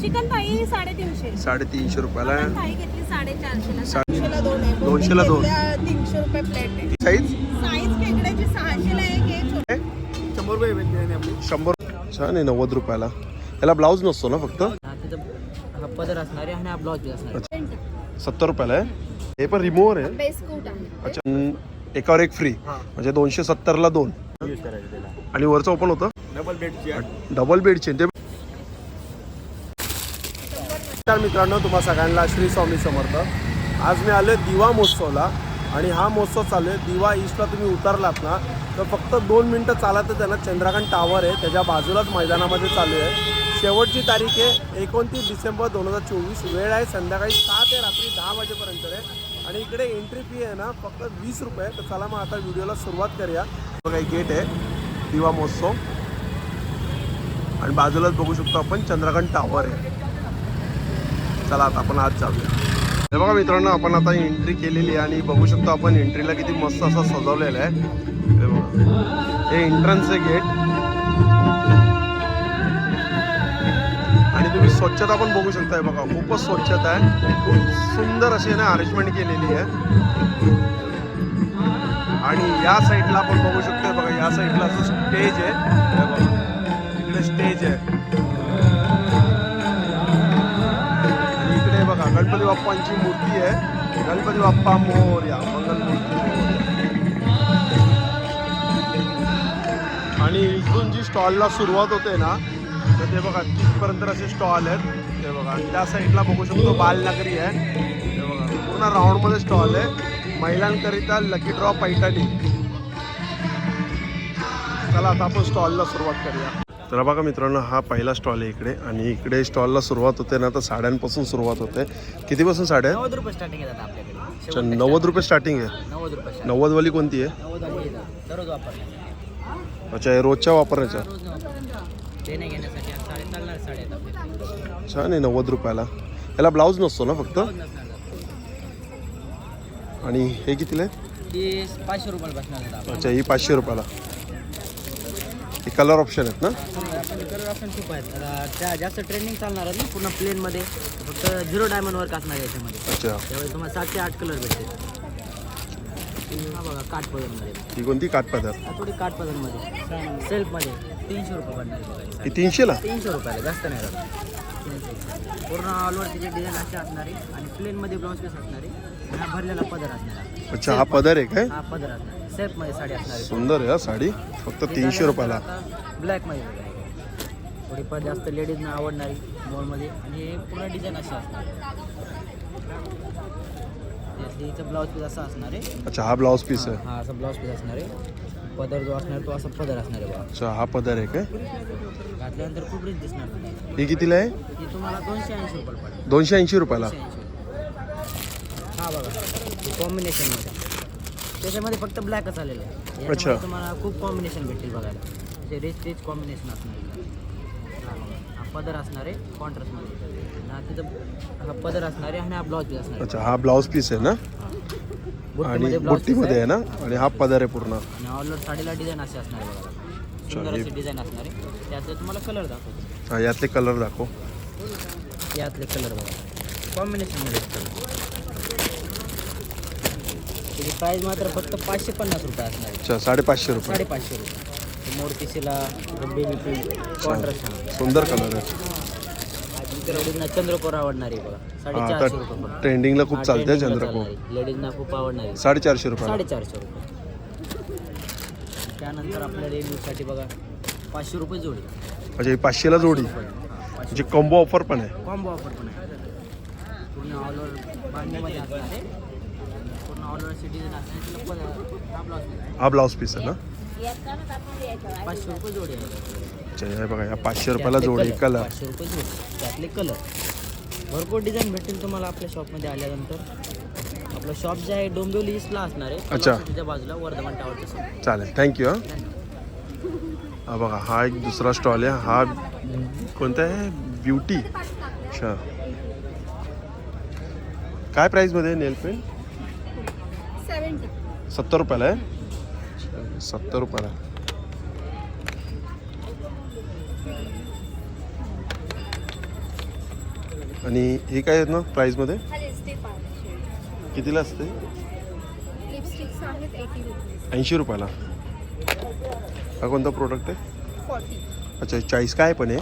Chicken Thai साडेतीनशे. साडेतीनशे रुपयाला. आहे. थाई घेतली साडेचारशेला. सा- दोनशेला दोन आहे. दोनशेला दोन. तीनशे रुपये प्लेट आहे. साईज साईज खेकड्याची सहाशेला एक आहे छोटी. शंभर रुपये बिर्याणी आपली. शंभर. छान आहे नव्वद रुपयाला. याला ब्लाऊज नसतो ना फक्त? हा तिथं हा पदर असणार आहे आणि हा ब्लाउज बी असणार आहे. सत्तर रुपयाला आहे. हे पण रिमूव्हर आहे. अच्छा अं, एकावर एक फ्री म्हणजे दोनशे सत्तरला दोन. आणि वरचं ओपन होतं? डबल बेडची डबल बेडचे ते नमस्कार मित्रांनो तुम्हा सगळ्यांना श्री स्वामी समर्थ. आज मी आलो दिवा महोत्सवला आणि हा महोत्सव चालू आहे. दिवा ईस्टला तुम्ही उतरलात ना तर फक्त दोन मिनटं चालत त्यांना चंद्रकांत टावर आहे. त्याच्या बाजूलाच मैदानामध्ये चालू आहे. शेवटची तारीख आहे एकोणतीस डिसेंबर दोन हजार चोवीस. वेळ आहे संध्याकाळी सहा ते रात्री दहा वाजेपर्यंत आहे. आणि इकडे एंट्री फी आहे ना फक्त वीस रुपये तर चला मग आता व्हिडिओला सुरुवात करूया. बघा गेट आहे. दिवा महोत्सव. आणि बाजूलाच बघू शकतो आपण चंद्रकांत टावर आहे. चला आता आपण आज जाऊया. हे बघा मित्रांनो आपण आता एंट्री केलेली आहे आणि बघू शकतो आपण एंट्रीला किती मस्त असं सजवलेलं आहे. हे बघा. हे एंट्रन्स आहे गेट आणि तुम्ही स्वच्छता पण बघू शकता बघा. खूपच स्वच्छता आहे. खूप सुंदर अशी ना अरेंजमेंट केलेली आहे. आणि या साईडला आपण बघू शकतो बघा. या साईडला असं स्टेज आहे इकडे स्टेज आहे. गणपती बाप्पांची मूर्ती आहे. गणपती बाप्पा मोर्या मंगलमूर्ती आणि इथून जी स्टॉलला सुरुवात होते ना तर ते बघा तिथपर्यंत असे स्टॉल आहेत. ते बघा आणि त्या साईडला बघू शकतो बालनगरी आहे. ते बघा पूर्ण राऊंडमध्ये स्टॉल आहे. महिलांकरिता लकी ड्रॉ पैठणी. चला आता आपण स्टॉलला सुरुवात करूया. तर बघा मित्रांनो हा पहिला स्टॉल आहे इकडे आणि इकडे स्टॉलला सुरुवात होते ना तर साड्यांपासून सुरुवात होते कितीपासून साड्या आहेत? नव्वद रुपये स्टार्टिंग येतात आपल्याकडे अच्छा नव्वद रुपये स्टार्टिंग आहे. नव्वद रुपये. नव्वदवाली कोणती आहे नव्वद आणि येतात. दररोज वापरण्यासाठी अच्छा हे रोजच्या वापरण्याच्या रोज वापरण्यासाठी. देणे घेण्यासाठी आणि साडे चालणार साडे आहेत आपल्याकडे. छान आहे नव्वद रुपयाला याला ब्लाऊज नसतो ना फक्त नसणार आणि हे कितीला आहे ती पाचशे रुपयाला बसणार आहेत आपण. अच्छा ही पाचशे रुपयाला हे कलर ऑप्शन आहेत ना? कलर ऑप्शन खूप आहेत. आता त्या जास्त ट्रेंडिंग चालणार आहेत ना पूर्ण प्लेनमध्ये फक्त झिरो डायमंड वर्क असणार आहे याच्यामध्ये. अच्छा. त्यावेळी तुम्हाला सात ते आठ कलर भेटते हा बघा काठमध्ये ही कोणती? काठपदर थोडी काठमध्ये. सेल्फमध्ये तीनशे रुपये पडणार आहे बघा. ही तीनशेला? तीनशे रुपयाला जास्त नाही राहत. पूर्ण ऑलवर तिचे डिझाईन असे असणार आहे आणि प्लेनमध्ये ब्लाऊज पीस असणार आहे हा भरलेला पदर असणार अच्छा हा पदर आहे काय? हा पदर असणार साडी असणार आहे. सुंदर आहे हा साडी. फक्त तीनशे रुपयाला. ब्लॅकमध्ये बघा हे. थोडी पण जास्त लेडीजना आवडणारी मॉलमध्ये आणि हे पूर्ण डिझाईन असे असणार इथं ब्लाऊज पीस असा असणार आहे. अच्छा हा ब्लाऊज पीस आहे. हा असा ब्लाऊज पीस असणार आहे. पदर जो असणार तो असा पदर असणार आहे बघा. अच्छा हा पदर आहे काय? घातल्यानंतर खूप रिच दिसणार तुम्हाला. ही कितीला आहे? ही तुम्हाला दोनशे ऐंशी रुपये पडेल. दोनशे ऐंशी रुपयाला. हा बघा कॉम्बिनेशनमध्ये त्याच्यामध्ये फक्त ब्लॅकच आलेलं आहे. याच्यामध्ये अच्छा. तुम्हाला खूप कॉम्बिनेशन भेटतील बघायला. ते रिच रिच कॉम्बिनेशन असणार. आहे. हा बघा. हा पदर असणार आहे कॉन्ट्रास्टमध्ये हा तिथं हा पदर असणार आहे आणि हा ब्लाऊज पीस असणार. आहे. अच्छा हा ब्लाऊज पीस आहे ना? आणि बुट्टीमध्ये blouse piece बुट्टीमध्ये आहे. ना? आणि हा पदर आहे पूर्ण. आणि साडीला डिझाईन असे असणार आहे बघा सुंदर असे डिझाईन असणार. आहे त्यातले तुम्हाला कलर दाखवतो. हा यातले कलर दाखव. यातले कलर बघा. कॉम्बिनेशनमध्ये त्याची प्राईस मात्र फक्त पाचशे पन्नास रुपये असणार आहे. अच्छा साडेपाचशे रुपये. साडेपाचशे रुपये. मोरपिसीला बेबी पिंक कॉन्ट्रास्ट सुंदर कलर आहे. लेडीजना चंद्रकोर आवडणारी बघा. हा साडेचारशे रुपये फक्त. ट्रेंडिंगला खूप हा, चालते trending ला चालणारी. लेडीजना खूप आवडणारी साडेचारशे रुपयाला. साडेचारशे रुपये. त्यानंतर आपल्या रेव्ह्यूसाठी बघा पाचशे रुपये जोडी. ही पाचशेला जोडी. म्हणजे कॉम्बो ऑफर पण आहे. कॉम्बो ऑफर पण आहे. पूर्ण ऑल ओव्हर बांधणीमध्ये असणार आहे. हा ब्लाऊज पीस आहे ना पाचशे रुपये जोडी आहे अच्छा हे बघा या पाचशे रुपयाला त्यातले जोडी कलर पाचशे रुपये जोडी त्यातले कलर भरपूर डिझाईन भेटतील तुम्हाला आपल्या शॉपमध्ये आल्यानंतर. आपलं शॉप जे आहे डोंबिवली ईस्टला असणार आहे. अच्छा. बाजूला वर्धमान टावरच्या चालेल थँक्यू हा. हा बघा हा एक दुसरा स्टॉल आहे. हा कोणता आहे? ब्युटी अच्छा. काय प्राईसमध्ये नेल पेंट सेवन्टी सत्तर रुपयाला आहे? सत्तर रुपयाला आहे. आणि हे काय आहेत ना प्राईजमध्ये हा लिपस्टिक आहे कितीला असते? ऐंशी रुपयाला. हा कोणता प्रोडक्ट आहे? फॉर्टी अच्छा चाळीस काय पण आहे?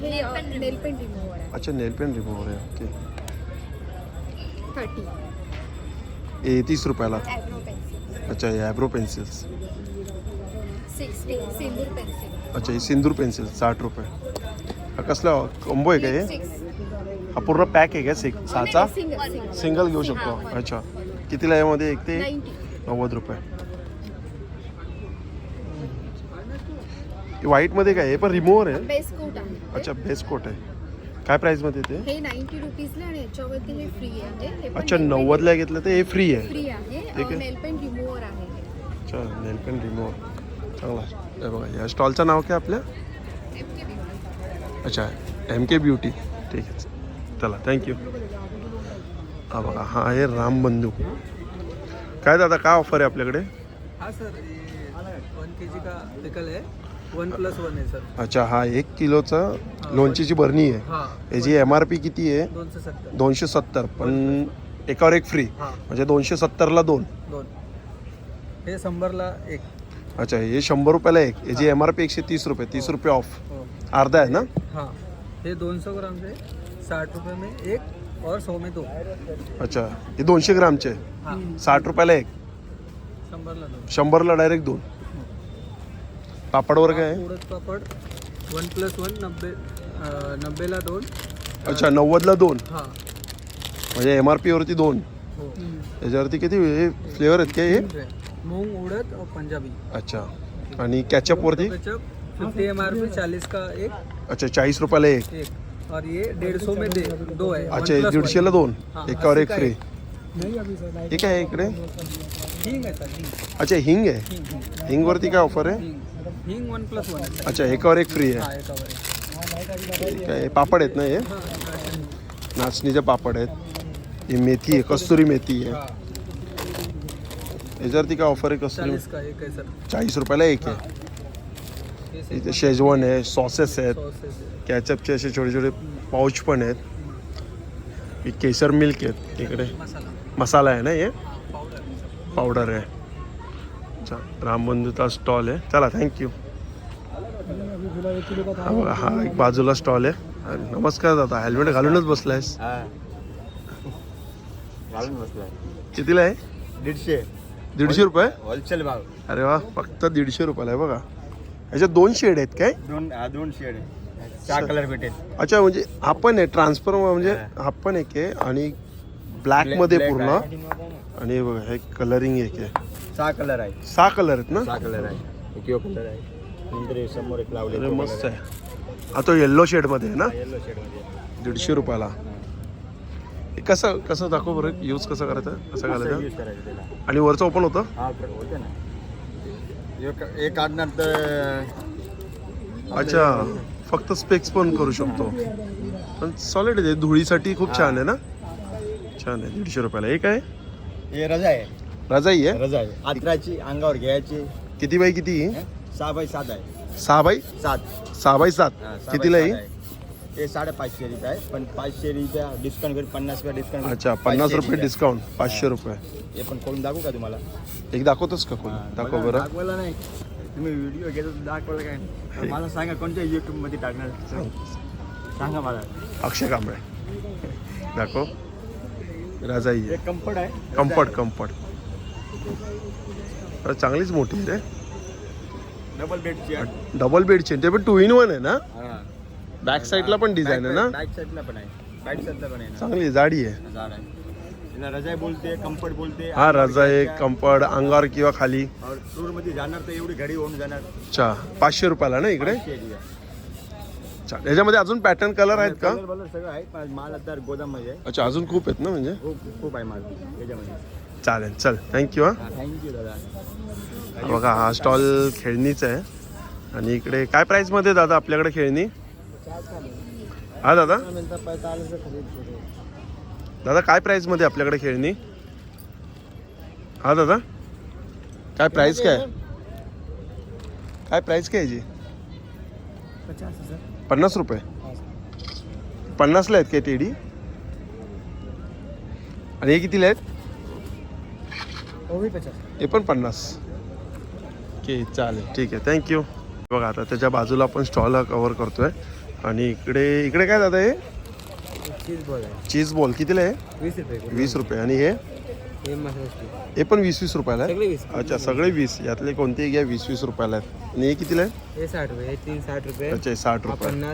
हे नेल पेंट रिमूव्हर आहे. अच्छा नेल पेन रिमूव्हर आहे. ओके थर्टी हे तीस रुपयाला ॲग्रो पेन्सिल अच्छा हे eyebrow pencils sixty sindoor pencil अच्छा हे सिंदूर पेन्सिल साठ रुपये। हा कसला कॉम्बो आहे का हे लिपस्टिक्स हा पूर्ण पॅक आहे का सिक सहाचा सिंगल सिंगल घेऊ शकतो. हाँ, अच्छा. कितीला यामध्ये एक ते? नाईन्टी नव्वद रुपये. व्हाईटमध्ये काय आहे? पण रिमूव्हर आहे. बेस्ट कोट आहे. अच्छा बेस्ट कोट आहे. काय प्राईसमध्ये ते? हे नाईन्टी रुपीजला आणि याच्यावरती हे फ्री आहे. हे पण अच्छा nail paint नव्वदला घेतलं तर हे फ्री आहे. फ्री आहे. ठीक आहे. नेल पेंट रिमूव्हर आहे हे. अच्छा नेल पेन चांगला आहे. बघा या स्टॉलचं नाव काय आपल्या अच्छा एम के ब्युटी ठीक आहे. चला थँक्यू हा बघा हा आहे राम बंधू. काय दादा काय ऑफर आहे आपल्याकडे? हाँ सर ये वन के जी का पिकल है वन प्लस वन है सर. अच्छा हा एक किलोचा लोणचीची बरणी आहे. हाँ याची एम आर पी किती आहे? सत्तर. दोनशे सत्तर पण एकावर एक फ्री हाँ. म्हणजे दोनशे सत्तरला दोन. दोन. हे शंभरला एक. अच्छा हे शंभर रुपयाला एक. याची एम आर पी एकशे तीस रुपये तीस रुपये ऑफ हो. अर्धा आहे ना? हाँ. ये दोन सौ ग्राम से साठ रुपये में एक और सौ में दो. अच्छा हे दोनशे ग्रामचे. हाँ. साठ रुपयाला एक. शंभरला शंभरला डायरेक्ट दोन. आहे उड़द पापड़ वन प्लस वन नब्बे अं, नब्बेला दोन। अच्छा नव्वदला दोन? हाँ। म्हणजे एम आर पीवरती दोन? हो। त्याच्यावरती किती फ्लेवर आहेत काय हे? मूंग उड़द और पंजाबी। अच्छा. आणि कॅचअपवरती ketchup fifty M R P चालीस का एक। अच्छा चाळीस रुपयाला एक. एक. और ये डेढ़ सौ में दे दो है। अच्छा हे दीडशेला दोन. हाँ, एकावर एक फ्री का एक. हे काय आहे इकडे. हींग है सर अच्छा हिंग आहे. हींग हिंगवरती काय ऑफ़र आहे? हींग. हींग वन प्लस वन. अच्छा एकावर एक फ्री आहे. हाँ एक. और एक. काय हे पापड आहेत ना हे? नाचणीचे पापड आहेत. ही मेथी आहे कस्तुरी मेथी आहे. हाँ, याच्यावरती काय ऑफर आहे कस्तुरी? चालीस का एक है सर. चाळीस रुपयाला एक आहे. इथे शेजवान आहे सॉसेस आहेत. कॅचअपचे असे छोटे छोटे पाऊच पण आहेत. ही केसर मिल्क आहेत इकडे. मसाला. मसाला आहे ना हे? हाँ पावडर आहे. अच्छा रामबंधूचा स्टॉल आहे. चला थँक्यू हा बघा हा एक बाजूला स्टॉल आहे. अरे, नमस्कार दादा हेल्मेट घालूनच बसलायस. घालून बसलाय. कितीला आहे? दीडशे. दीडशे रुपये? होलसेल भाव. अरे वा फक्त दीडशे रुपयाला आहे बघा. याच्यात दोन शेड आहेत काय? दोन हा दोन शेड आहे चार कलर भेटेल. अच्छा म्हणजे हा पण आहे ट्रान्सफर म्हणजे हा. हा पण एक आहे आणि ब्लॅकमध्ये पूर्ण. आणि हे बघा हे कलरिंग एक आहे. सहा कलर आहे सहा कलर आहेत ना? सहा कलर आहे एक यो कलर आहे. नंतर हे समोर एक लावले अरे मस्त आहे. हा तो येल्लो शेडमध्ये आहे ना? येलो शेडमध्ये दीडशे रुपयाला. हे कसं कसं दाखव बरं? यूज कसं करायचं? कसं घालायचं? यूज करायचं त्याला? आणि वरचं ओपन होतं? हा तर होते ना. एक- अच्छा. फक्त स्पेक्स पण करू शकतो. पण सॉलिड आहे. धुळीसाठी खूप छान आहे ना? छान आहे. दीडशे रुपयाला. एक आहे? हे रजा आहे. रजाई आहे? रजा आहे आत्राची अंगावर घ्यायची. किती बाय किती? हं? सहा बाय सात आहे. सहा बाय सात. सहा बाय सात. हा, सहा कितीला बाय सात आहे. हे साडेपाचशे रुपये आहे पण पाचशे रुपया डिस्काउंट करून पन्नास रुपया डिस्काउंट अच्छा पन्नास रुपये डिस्काउंट पाचशे रुपये. हे पण करून दाखवू का तुम्हाला? एक दाखवतोस का कोण दाखव बघा, बरं. दाखवायला नाही. तुम्ही व्हिडिओ घेतो दाखवायला काय? मला सांगा कोणत्या युट्यूबमध्ये टाकणार? सांगा मला. अक्षय कांबळे. दाखव. राजाई हे आहे कम्फर्ट आहे. कम्फर्ट कम्फर्ट अरे चांगलीच मोठी आहे रे. डबल बेडची आहे. डबल बेडची ते पण टू इन वन आहे ना? हा. बॅक साईडला पण डिझाईन आहे ना? बॅक साईडला पण आहे. बॅक साईडला पण आहे ना? चांगली जाडी आहे. झाड आहे. तिला रजाई बोलते कम्फर्ट बोलते. हा रजा एक कम्फर्ट अंगावर किंवा खाली. टूरमध्ये जाणार तर एवढी घडी होऊन जाणार. अच्छा पाचशे रुपयाला ना इकडे? आहे. अच्छा याच्यामध्ये अजून पॅटर्न कलर आहेत का? बलर सगळं आहे पण माल आता गोदाममध्ये आहे. अच्छा अजून खूप आहेत ना म्हणजे? खूप खूप आहे माल त्याच्यामध्ये चालेल चल. थँक्यू हां. थँक्यू दादा बघा हा स्टॉल खेळणीचा आहे. आणि इकडे काय प्राईसमध्ये दादा आपल्याकडे खेळणी? हा दादा? दादा काय प्राईसमध्ये आपल्याकडे खेळणी? हा दादा? काय प्राईस काय? काय प्राईस काय याची? पन्नास रुपये. पन्नासला आहेत काय टेडी? आणि हे कितीला आहेत? हे पण पन्नास. ओके चालेल. ठीक आहे. थँक्यू बघा आता त्याच्या बाजूला आपण स्टॉल कव्हर करतोय. आणि इकडे इकडे काय दादा हे? चीज बॉल आहे. चीज बॉल कितीला आहे? वीस रुपये वीस रुपये. आणि हे? हे पण वीस वीस रुपयाला आहे? अच्छा सगळे वीस. यातले कोणतेही घ्या वीस वीस रुपयाला आहेत. आणि हे कितीला आहे? हे साठ रुपये हे तीन साठ रुपये. अच्छा साठ रुपये. हा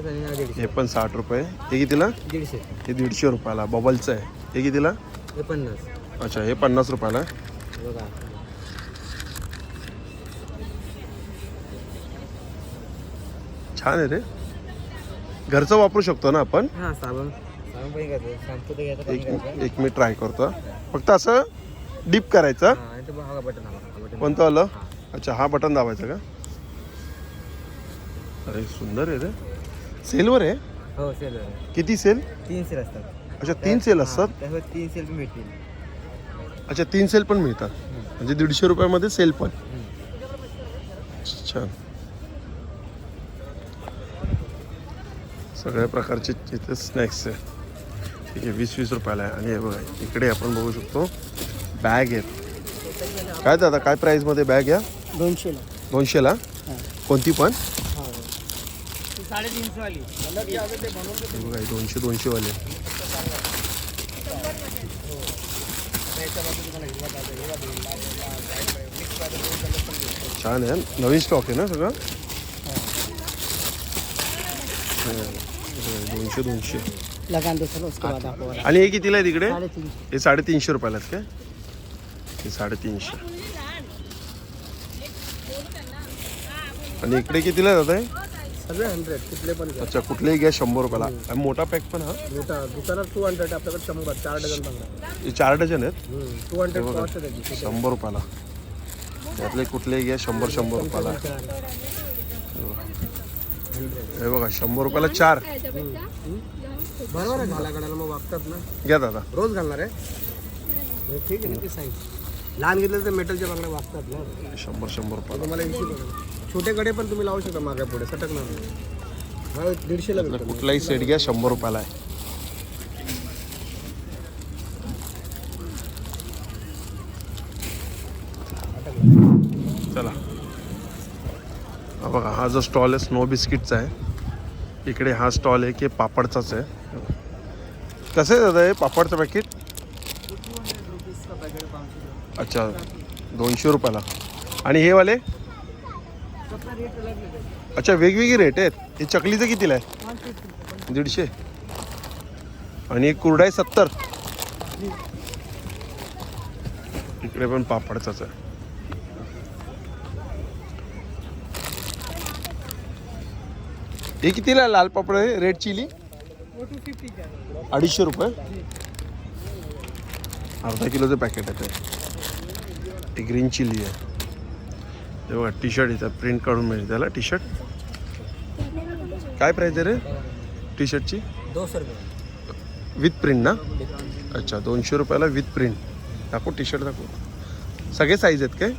हे पण साठ रुपये. हे कितीला? दीडशे. हे दीडशे रुपयाला. बबलचं आहे. हे कितीला? हे पन्नास. अच्छा हे पन्नास रुपयाला आहे. बघा. छान आहे रे. घरचं वापरू शकतो ना आपण? हा साबण. साबण पण घ्यायचं. शॅम्पू तर घ्यायचं पाणी एक मी ट्राय करतो. फक्त असं डीप करायचं. हा आणि तो बघा बटन बघा, बटन कोणतं आलं. अच्छा हा बटन दाबायचा का? अरे सुंदर आहे रे. सेलवर आहे? हो सेल. किती सेल? तीन सेल असतात. अच्छा तीन सेल असतात? तीन सेल पण भेटतील अच्छा तीन सेल पण मिळतात. म्हणजे दीडशे रुपयामध्ये सेल पण. छान. सगळ्या प्रकारचे तिथे स्नॅक्स आहे ठीक आहे वीस वीस रुपयाला आहे. आणि हे बघा इकडे आपण बघू शकतो बॅग आहेत. काय दादा काय प्राईजमध्ये बॅग या? दोनशेला. दोनशेला? कोणती पण? साडेतीनशे वाली हे बघा दोनशे दोनशेवाले. छान आहे नवीन स्टॉक आहे ना सगळं हे, हे, दोनशे दोनशे लगान दो सर उसके बाद आपको आणि हे कितीला आहे तिकडे साडेतीनशे हे साडेतीनशे रुपयालाच काय हे साडेतीनशे आणि इकडे कितीला जात आहे सगळे हंड्रेड कुठले पण घ्या अच्छा कुठलेही घ्या शंभर रुपयाला आणि मोठा पॅक पण हा दुकानात टू हंड्रेड आपल्याकडे शंभर चार डझन बघा हे चार डझन आहेत टू हंड्रेड हे बघा. कॉस्ट आहे त्याची शंभर रुपयाला त्यातले कुठलेही घ्या शंभर शंभर रुपयाला. हे बघा शंभर रुपयाला चार. बरोबर आहे घाला गडाला मग वागतात ना. घ्या दादा. रोज घालणार आहे? ठीक आहे ना ती लहान घेतलं तर मेटलच्या बांगड्या वागतात ना. शंभर शंभर रुपयाला. तुम्हाला इश्यू बघा छोटे कडे पण तुम्ही लावू शकता मागे पुढे सटकणार नाही. दीडशेला कुठलाही सेट घ्या शंभर रुपयाला आहे. बघा हा जो स्टॉल आहे स्नो बिस्किटचा आहे. इकडे हा स्टॉल आहे की पापडचाच आहे. कसं आहे दादा हे पापडचं पॅकेट अच्छा दोनशे रुपयाला. आणि हे वाले? अच्छा वेगवेगळे रेट आहेत. हे चकलीचं कितीला आहे? दीडशे. आणि एक कुरडाई सत्तर. इकडे पण पापडचाच आहे. हे कितीला लाल पापड आहे रेड चिली अडीचशे रुपये? अर्धा किलोचं पॅकेट आहे ते. ग्रीन चिली आहे. हे बघा टी शर्ट इथं प्रिंट काढून मिळेल त्याला. टी शर्ट काय प्राईज आहे रे? टी शर्टची विथ प्रिंट ना? अच्छा दोनशे रुपयाला विथ प्रिंट दाखव टी शर्ट दाखव. सगळे साईज आहेत काय?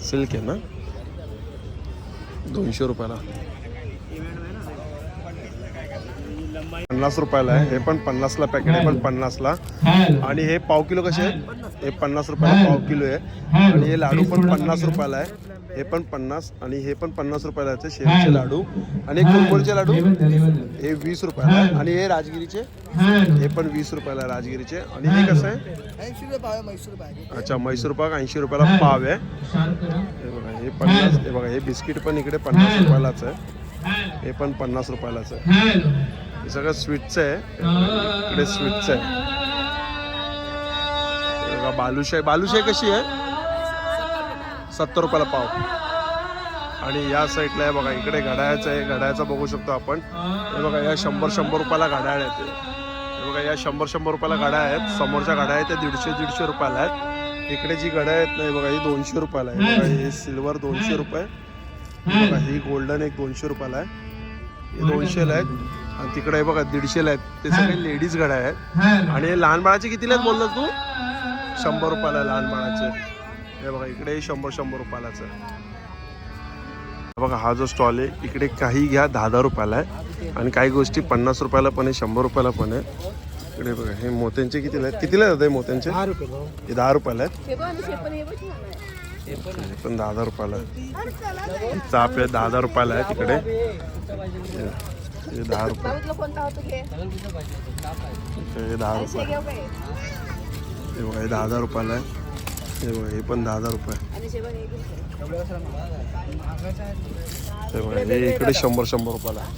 सिल्क आहे ना? दोनशे रुपयाला. पन्नास रुपयाला आहे. हे पण पन्नासला पॅकेट आहे पण पन्नासला. आणि हे पाव किलो कसे आहेत? हे पन्नास रुपयाला पाव किलो आहे. आणि हे लाडू पण पन्नास रुपयाला आहे. हे पण पन्नास आणि हे पण पन्नास रुपयाला आहे शेवचे लाडू. आणि हे कुरकुरचे लाडू. हे वीस रुपयाला आहे. आणि हे राजगिरीचे. हे पण वीस रुपयाला आहे राजगिरीचे. आणि हे कसं आहे? मैसूर अच्छा म्हैसूर पाक ऐंशी रुपयाला पाव आहे. हे बघा हे पन्नास हे बघा हे बिस्किट पण इकडे पन्नास रुपयालाच आहे. हे पण पन्नास रुपयालाच आहे. हे सगळं स्वीटचं आहे. इकडे स्वीटचं आहे. बघा बालुशाही बालुशाही कशी आहे? सत्तर रुपयाला पाव. आणि या साईडला आहे बघा इकडे घड्याळाचं आहे घड्याळाचा बघू शकतो आपण. हे बघा या शंभर शंभर रुपयाला घड्याळ आहेत हे बघा या शंभर शंभर रुपयाला गाड्या आहेत. समोरच्या गाड्या आहेत त्या दीडशे दीडशे रुपयाला आहेत. इकडे जी गाड्या आहेत नाही बघा ही दोनशे रुपयाला आहे. बघा हे सिल्वर दोनशे रुपये. बघा ही गोल्डन एक दोनशे रुपयाला आहे. हे दोनशेला आहेत. आणि तिकडे हे बघा दीडशेला आहेत. ते सगळे लेडीज गाड्या आहेत. आणि लहान बाळाचे कितीला आहेत बोललास तू? शंभर रुपयाला आहे लहान बाळाचे हे बघा इकडे शंभर शंभर रुपयालाच. आहे बघा हा जो स्टॉल आहे इकडे काही घ्या दहा दहा रुपयाला आहे. आणि काही गोष्टी पन्नास रुपयाला पण आहे शंभर रुपयाला पण आहे. इकडे बघा हे मोत्यांचे कितीला आहेत? कितीला आहेत हे मोत्यांचे? हे दहा रुपयाला आहेत? हे पण दहा दहा रुपयाला आहे चाप आहे दहा दहा रुपयाला आहे तिकडे हे- हे दहा रुपये. हे दहा रुपये. हे बघा हे दहा दहा रुपयाला आहे हे बघा हे पण दहा दहा रुपये। हे बघा हे इकडे शंभर शंभर रुपयाला आहे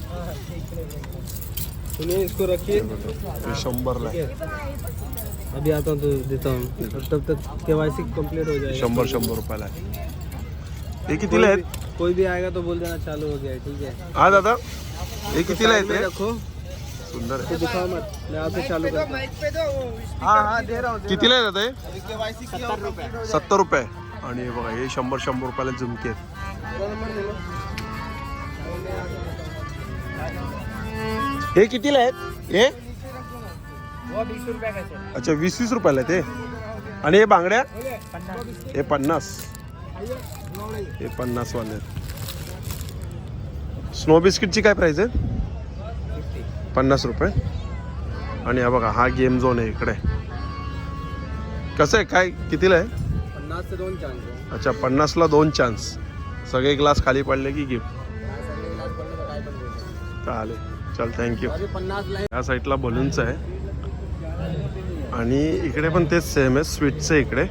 इसको शंभरला अभी आता हूँ तो देता हूँ। तब तक के वाई सी कंप्लीट हो जाएगा। शंभर शंभर रुपयाला आहे हे कितीला कोई आहेत भी- कोई भी आएगा तो बोल देना चालू हो गया ठीक है। हा दादा। हे कितीला आहेत रखो। सुंदर तो हाँ। हाँ दे रहा हूँ कितीला आहे दादा हे? सत्तर रुपये. आणि हे बघा हे शंभर शंभर रुपयाला झुमके आहेत. हे कितीला आहेत? हे? अच्छा वीस वीस रुपयाला आहेत हे. आणि हे बांगड्या? हे पन्नास. हे पन्नास वाले स्नो बिस्किटची काय प्राइस आहे? पन्नास रुपये. आणि हा बघा हा गेम झोन आहे इकडे. कसं आहे? काय कितीला आहे? पन्नास से दोन चांस है अच्छा पन्नासला दोन चान्स सगळे ग्लास खाली पडले की गिफ्ट चालेल. चल थँक्यू या साईडला बलूनचं आहे. आणि इकडे पण तेच सेम आहे स्वीटचं आहे इकडे.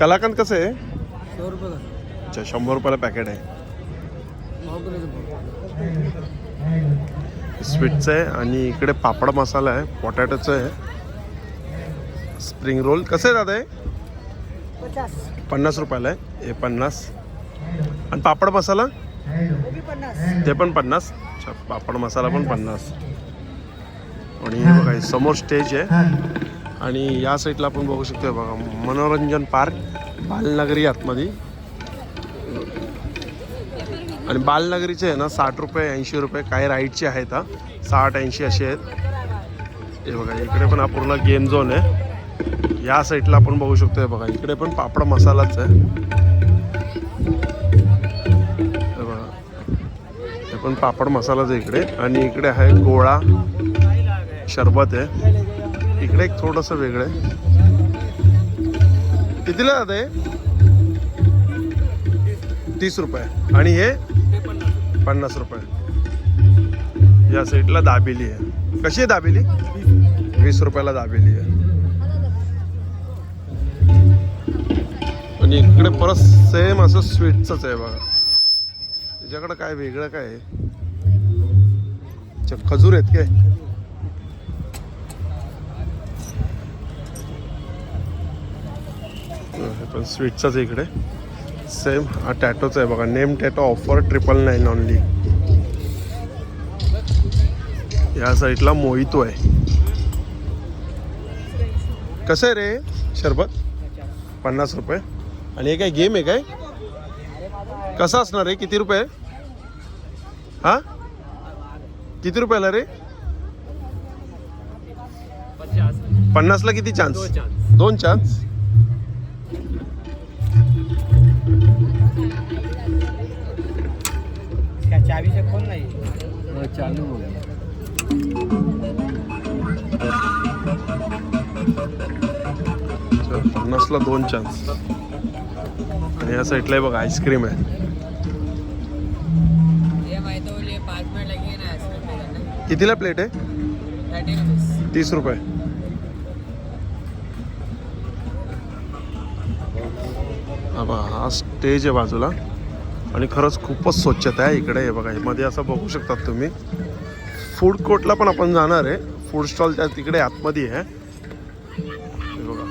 कलाकंद कसं आहे? अच्छा शंभर रुपयाला पॅकेट आहे. स्वीटचं आहे आणि इकडे पापड मसाला आहे पोटॅटोचं आहे. स्प्रिंग रोल कसं आहे दादा हे? पन्नास रुपयाला आहे. हे पन्नास. आणि पापड मसाला? ते पण पन्नास. अच्छा पापड मसाला पण पन्नास. आणि हे बघा समोर स्टेज आहे. आणि या साईडला आपण बघू शकतो बघा मनोरंजन पार्क बालनगरी आतमध्ये. आणि बालनगरीचे आहे ना साठ रुपये ऐंशी रुपये काही राईडचे आहेत हा. साठ ऐंशी असे आहेत. हे बघा इकडे पण हा पूर्ण गेम झोन आहे. या साईडला आपण बघू शकतो हे बघा इकडे पण पापड मसालाच आहे. हे बघा. हे पण पापड मसालाच आहे इकडे. आणि इकडे आहे गोळा शरबत आहे. इकडे एक थोडंसं वेगळं आहे. कितीला जात आहे? तीस रुपये. आणि हे पन्नास रुपये. या साईडला दाबेली आहे. कशी आहे दाबेली? वीस रुपयाला दाबेली आहे. आणि इकडे परत सेम असं स्वीटचंच आहे बघा. तुझ्याकडं काय वेगळं काय आहे? खजूर आहेत काय? पण स्वीटचाच आहे इकडे. सेम हा टॅटोच आहे बघा. Name tattoo offer triple nine only या साईडला मोहितो आहे. कसं आहे रे? शरबत? पन्नास रुपये. आणि हे काय गेम आहे काय? कसं असणार आहे? किती रुपये? हा? किती रुपयाला रे? पन्नासला किती चान्स दोन चान्स नहीं चालू हो गया चल, पन्नासला दोन चान्स आणि या साईडला हे बघा आईस्क्रीम आहे. कितीला प्लेट आहे? तीस रुपये. हा स्टेज आहे बाजूला. आणि खरंच खूपच स्वच्छता आहे इकडे. हे बघा मध्ये असं बघू शकतात तुम्ही. फूड कोर्टला पण आपण जाणार आहे. फूड स्टॉल त्या तिकडे आतमध्ये आहे. हे बघा.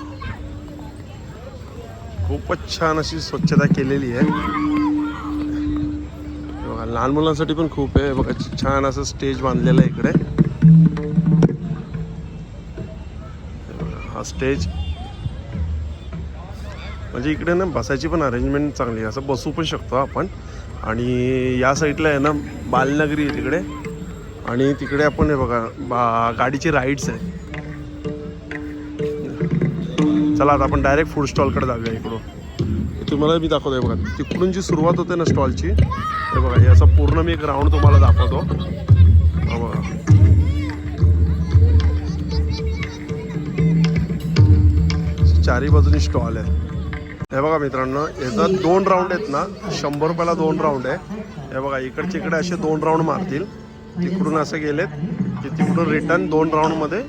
खूपच छान अशी स्वच्छता केलेली आहे. बघा लहान मुलांसाठी पण खूप आहे. बघा छान असं स्टेज बांधलेलं आहे इकडे. हा स्टेज म्हणजे इकडे ना बसायची पण अरेंजमेंट चांगली आहे. असं बसू पण शकतो आपण. आणि या साईडला आहे ना बालनगरी आहे तिकडे. आणि तिकडे आपण हे बघा बा गाडीची राईड्स आहे. चला आता आपण डायरेक्ट फूड स्टॉलकडे जाऊया इकडून. तुम्हाला मी दाखवतोय बघा. तिकडून जी सुरुवात होते ना स्टॉलची हे बघा याचा पूर्ण मी एक राऊंड तुम्हाला दाखवतो. बघा. चारी बाजूनी स्टॉल आहे. हे बघा मित्रांनो याचा दोन राऊंड आहेत ना शंभर रुपयाला दोन राऊंड आहे. हे बघा इकडचे इकडे असे दोन राऊंड मारतील. तिकडून असे गेलेत की तिकडून रिटर्न दोन राऊंडमध्ये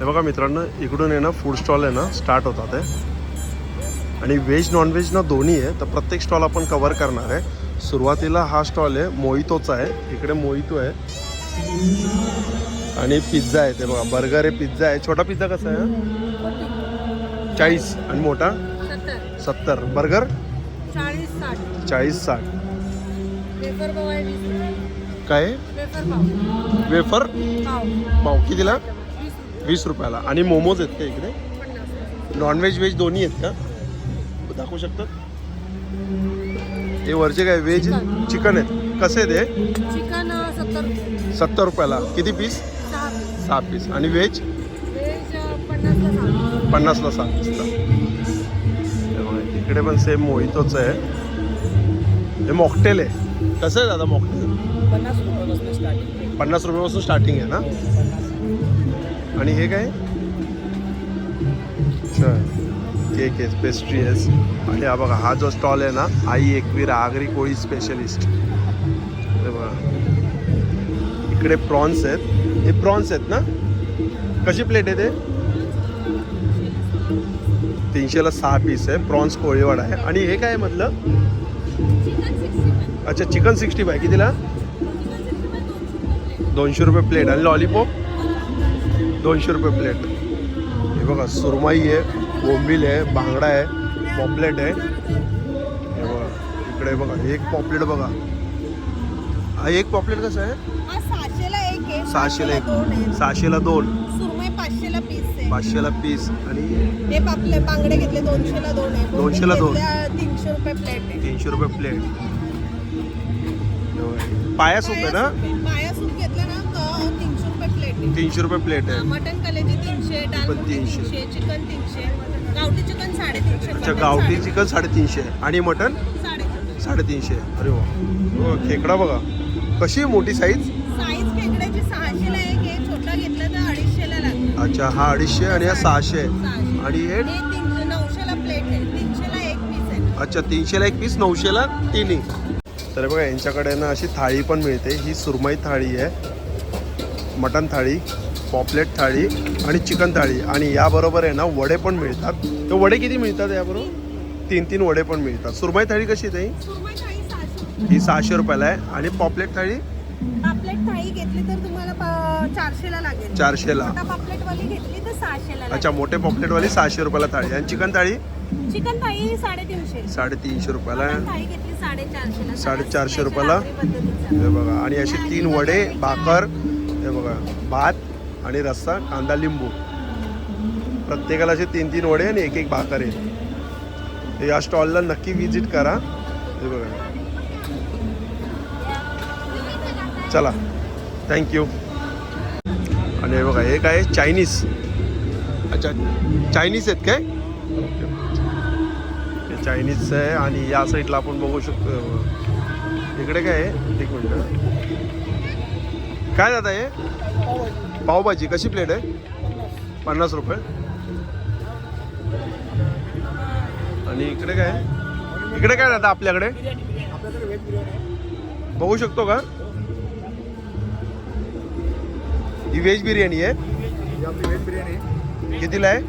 हे बघा मित्रांनो इकडून आहे ना फूड स्टॉल आहे ना स्टार्ट होतात आहे आणि व्हेज नॉनव्हेज ना दोन्ही आहे तर प्रत्येक स्टॉल आपण कवर करणार आहे. सुरुवातीला हा स्टॉल आहे मोहितोचा आहे. इकडे मोहितो आहे. आणि पिझ्झा आहे ते बघा. बर्गर आहे पिझ्झा आहे. छोटा पिझ्झा कसा आहे? चाळीस आणि मोठा? सत्तर. बर्गर? चाळीस साठ. काय? वेफर? पाव. कितीला? वीस रुपये. वीस रुपयाला. आणि मोमोज आहेत का इकडे? नॉनव्हेज व्हेज दोन्ही आहेत का? दाखवू शकतात हे वरचे काय व्हेज? चिकन. आहेत. कसे रुपये सत्तर रुपयाला. किती पीस? सहा पीस पीस आणि व्हेज पन्नासला सहा पीसला हे बघा, इकडे पण सेम मोहितोच आहे. हे मॉकटेल आहे. कसं आहे दादा मॉकटेल पन्नास रुपयापासून स्टार्टिंग आहे. ना? आणि हे काय? केक आहे पेस्ट्री आहे. आणि हा बघा हा जो स्टॉल आहे ना आई एकवीर आगरी कोळी स्पेशलिस्ट हे बघा. इकडे प्रॉन्स आहेत. हे प्रॉन्स आहेत ना? कशी प्लेट आहे ते? तीनशेला सहा पीस आहे. प्रॉन्स कोळीवाडा आहे. आणि हे काय म्हटलं अच्छा चिकन सिक्स्टी फाय कितीला? दोनशे रुपये प्लेट आणि लॉलीपॉप दोनशे रुपये प्लेट हे बघा सुरमई आहे बोंबील आहे बांगडा आहे पॉपलेट आहे. हे बघा इकडे बघा एक पॉपलेट बघा. एक पॉपलेट कसं आहे? हा सहाशेला एक आहे. सहाशेला दोन एक सहाशेला दोन. सुरमई पाचशेला पीस आहे. पाचशेला पीस आणि हे पापले बांगडे घेतले दोनशेला दोन आहे. बोंबील दोनशेला दोन. तीनशे रुपये प्लेट आहे. तीनशे रुपये प्लेट पाया सूप आहे ना? पाया सूप घेतलं ना तर तीनशे रुपये प्लेट आहे. तीनशे रुपये प्लेट आहे. मटन कलेजी तीनशे डाल पण तीनशे. तीनशे चिकन तीनशे गावठी चिकन साडेतीनशे अच्छा मटण गावठी साडे- चिकन साडेतीनशे. आणि मटन? साडेतीनशे साडेतीनशे. अरे वा. हो, खेकडा बघा. कशी मोठी साईज साईज खेकड्याची सहाशेला एक आहे छोटा घेतला तर अडीचशेला लागेल. अच्छा हा अडीचशे आणि हा सहाशे. आणि हे? हे तीनशे नऊशेला प्लेट आहे. तीनशेला एक पीस आहे. अच्छा तीनशेला एक पीस नऊशेला तिन्ही. तर बघा यांच्याकडे ना अशी थाळी पण मिळते. ही सुरमई थाळी आहे. मटन थाळी पॉपलेट थाळी आणि चिकन थाळी. आणि याबरोबर आहे ना वडे पण मिळतात. तर वडे किती मिळतात याबरोबर? तीन तीन वडे पण मिळतात. सुरमई थाळी कशी आहे ताई? सुरमई थाळी सहाशे ही सहाशे रुपयाला आहे. आणि पॉपलेट थाळी? पापलेट थाळी घेतली तर तुम्हाला चारशेला लागेल. चारशेला. वाली घेतली तर सहाशेला लागेल. अच्छा मोठे पॉपलेटवाली सहाशे रुपयाला थाळी आणि चिकन थाळी? चिकन थाळी साडेतीनशे. साडेतीनशे रुपयाला मटण आहे थाळी घेतली साडेचारशेला. साडेचारशे रुपयाला? पद्धतीचा. हे बघा आणि असे तीन वडे भाकर हे बघा भात आणि रस्सा कांदा लिंबू. प्रत्येकाला असे तीन तीन वडे आणि एक एक भाकर आहे. तर या स्टॉलला नक्की विजिट करा. हे बघा. चला थँक्यू आणि हे बघा हे काय चायनीज अच्छा चायनीज आहेत काय? हे चायनीजचं आहे आणि या साईडला आपण बघू शकतो. इकडे काय आहे? एक मिनटं काय दादा हे? पावभाजी. कशी प्लेट आहे? पन्नास रुपये. आणि इकडे काय इकडे काय दादा आपल्याकडे? बघू शकतो का? ही व्हेज बिर्याणी आहे. ही आपली व्हेज बिर्याणी आहे. कितीला आहे?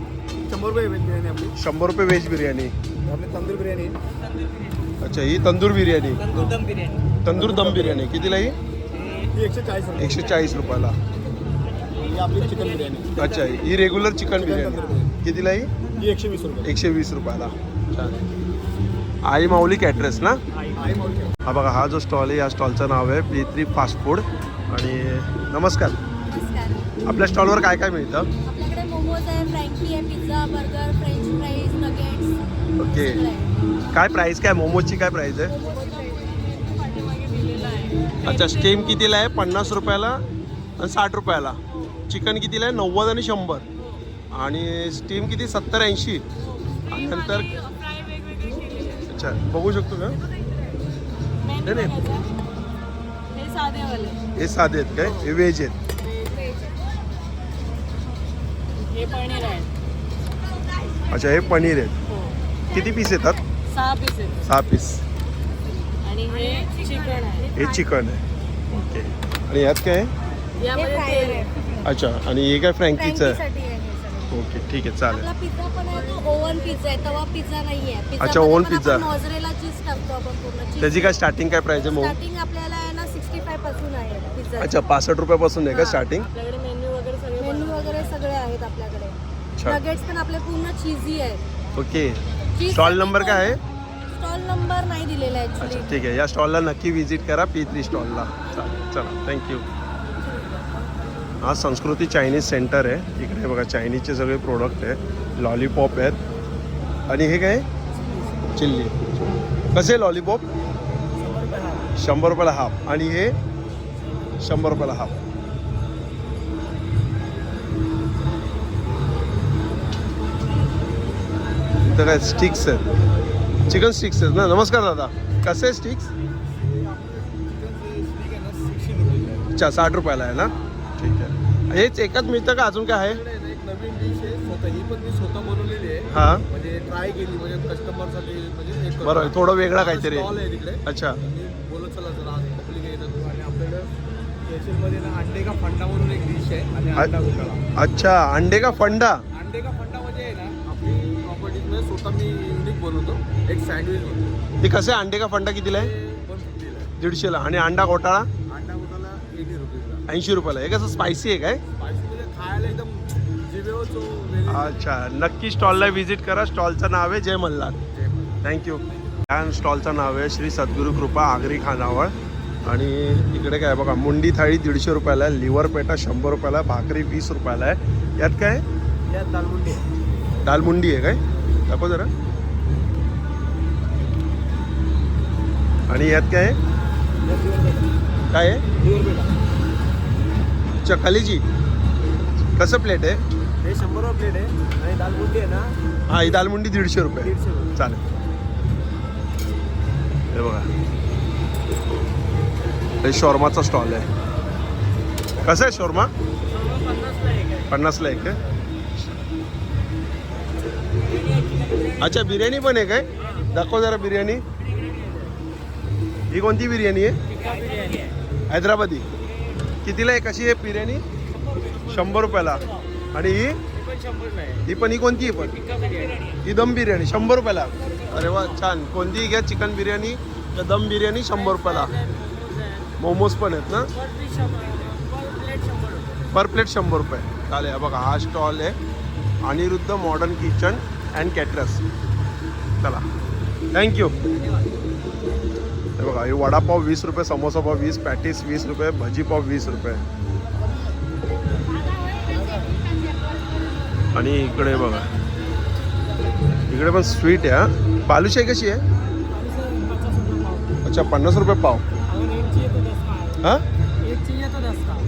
शंभर रुपये व्हेज बिर्याणी आपली. शंभर रुपये व्हेज बिर्याणी. आपली तंदूर बिर्याणी आहे. अच्छा ही तंदूर बिर्याणी. तंदूर दम बिर्याणी. तंदूर दम बिर्याणी. कितीला ही? ही एकशे चाळीस रुपये. एकशे चाळीस रुपयाला. ही आपली चिकन बिर्याणी अच्छा ही रेग्युलर चिकन बिर्याणी. कितीला ही? ही एकशे वीस रुपये. एकशे वीस रुपयाला. छान. आई माऊली कॅटरेस ना? हा बघा हा जो स्टॉल आहे या स्टॉलचं नाव आहे प्ली थ्री फास्ट फूड आणि नमस्कार. नमस्कार आपल्या स्टॉलवर काय काय मिळतं? आपल्याकडे मोमोज आहे फ्रँकी आहे pizza burger French fries nuggets okay. काय प्राईस काय मोमोजची काय प्राईस आहे? अच्छा स्टेम कितीला आहे? पन्नास रुपयाला आणि साठ रुपयाला. चिकन कितीला आहे? नव्वद आणि शंभर. आणि स्टीम किती? सत्तर ऐंशी. आणि नंतर अच्छा बघू शकतो का? नाही, नाही. हे साधे आहेत काय? हे व्हेज आहेत. हे पनीर आहे. अच्छा हे पनीर आहेत हो. किती पीस येतात? सहा पीस आहेत. सहा पीस. आणि हे चिकन आहे. हे चिकन आहे. ओके. आणि यात काय आहे? यामध्ये हे तेल फ्राय आहे. अच्छा आणि हे काय फ्रँकीचं आहे? फ्रँकीसाठी आहे हे सगळं. ओके ठीक आहे चालेल. आपला पिझ्झा पण आहे तो ओव्हन पिझ्झा आहे तवा पिझ्झा नाही आहे अच्छा, oven pizza. मॉझरेला चीज टाकतो आपण पूर्ण. Cheese. त्याची काय स्टार्टिंग काय प्राइस आहे मग स्टार्टिंग आपल्याला आहे ना सिक्स्टी फायपासून आहे पिझ्झा अच्छा पासष्ट रुपयापासून आहे का. स्टार्टिंग आपल्याकडे सगळे आहेत आपल्याकडे. अच्छा नगेट्स पण आपले पूर्ण चीजी आहेत. ओके. स्टॉल नंबर काय आहे? स्टॉल नंबर नाही दिलेला आहे अच्छा ऍक्च्युली ठीक आहे. या स्टॉलला नक्की व्हिजिट करा पी थ्री स्टॉलला चालेल चला. थँक्यू हा संस्कृती चायनीज सेंटर आहे. इकडे बघा चायनीजचे सगळे प्रोडक्ट आहे. लॉलीपॉप आहेत. आणि हे काय? चिल्ली कसे लॉलीपॉप शंभर रुपयाला हाफ आणि हे? शंभर रुपयाला हाफ इथं काय स्टिक्स आहेत. चिकन स्टिक्स आहेत ना? नमस्कार दादा. कसे स्टिक्स अच्छा साठ रुपयाला आहे ना? ठीक आहे. हेच एकच मिळतं का? अजून काय आहे? एक नवीन डिश आहे. स्वतः ही पण मी स्वतः बनवलेली आहे. हां. म्हणजे ट्राय केली म्हणजे कस्टमरसाठी म्हणजे बरोबर थोडं वेगळा काहीतरी. आहे तिकडे. अच्छा. मी बोलत चला जरा आज पब्लिक येतात आणि आपल्याकडे स्पेशलमध्ये ना अंडे का फंडा म्हणून एक डिश आहे. आणि अंडा अच्छा अंडे का फंडा? अंडे का फंडा? स्वतः मी युनिक बनवतो. एक सँडविच बनवतो. ते कसे? अंडे का फंडा कितीला आहे? आहे. दीडशेला. आणि अंडा घोटाळा? अंडा घोटाळा एटी रुपीजला. ऐंशी रुपयाला. हे कसं? स्पायसी आहे काय? म्हणजे खायला एकदम अच्छा. नक्की स्टॉलला व्हिजिट करा. स्टॉलचं नाव आहे जय मल्हार. थँक्यू या स्टॉलचं नाव आहे श्री सद्गुरू कृपा आगरी खानावळ. आणि इकडे काय बघा? मुंडी थाळी दीडशे रुपयाला आहे. लिव्हर पेटा शंभर रुपयाला भाकरी वीस रुपयाला आहे. यात काय? आहे? या दालमुंडी आहे. दाल मुंडी आहे काय? दाखव जरा. आणि यात काय आहे? काय आहे? लिव्हर पेटा अच्छा कलेजी कसं प्लेट आहे? हे शंभर रुपये प्लेट आहे. आणि दालमुंडी आहे ना? हा ही दाल मुंडी दीडशे रुपये. दीडशे रुपये. चालेल. हे बघा. हे शॉर्माचा स्टॉल आहे. कसं आहे शॉर्मा? पन्नासला एक आहे. अच्छा बिर्याणी पण आहे काय? दाखव जरा बिर्याणी. ही कोणती बिर्याणी आहे? हैदराबादी. कितीला आहे? कशी आहे बिर्याणी? शंभर रुपयाला. आणि ही? ही पण ही कोणती आहे पण? ही दम बिर्याणी शंभर रुपयाला. अरे वा छान. कोणतीही घ्या चिकन बिर्याणी. तर दम बिर्याणी शंभर रुपयाला. मोमोज पण आहेत ना? पर प्लेट शंभर रुपये. चालेल बघा हा स्टॉल आहे. Aniruddha modern kitchen. And caterers. चला. थँक्यू हे बघा हे वडापाव वीस रुपये समोसा पाव वीस पॅटीस वीस रुपये भजी पाव वीस रुपये. आणि इकडे बघा. इकडे पण स्वीट आहे हा. बालुशाही कशी आहे? अच्छा पन्नास रुपये पाव. हा?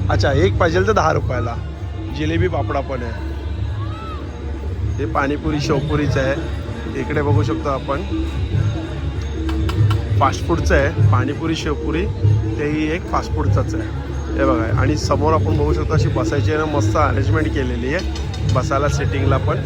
अच्छा एक पाहिजे तर दहा रुपयाला. जिलेबी पापडा पण आहे. हे पाणीपुरी शेवपुरीचं आहे. इकडे बघू शकतो आपण. फास्टफूडचं आहे. पाणीपुरी शेवपुरी तेही एक फास्टफूडचंच आहे. हे बघा. आणि समोर आपण बघू शकतो अशी बसायची आहे ना मस्त अरेंजमेंट केलेली आहे. बसायला सिटिंगला पण.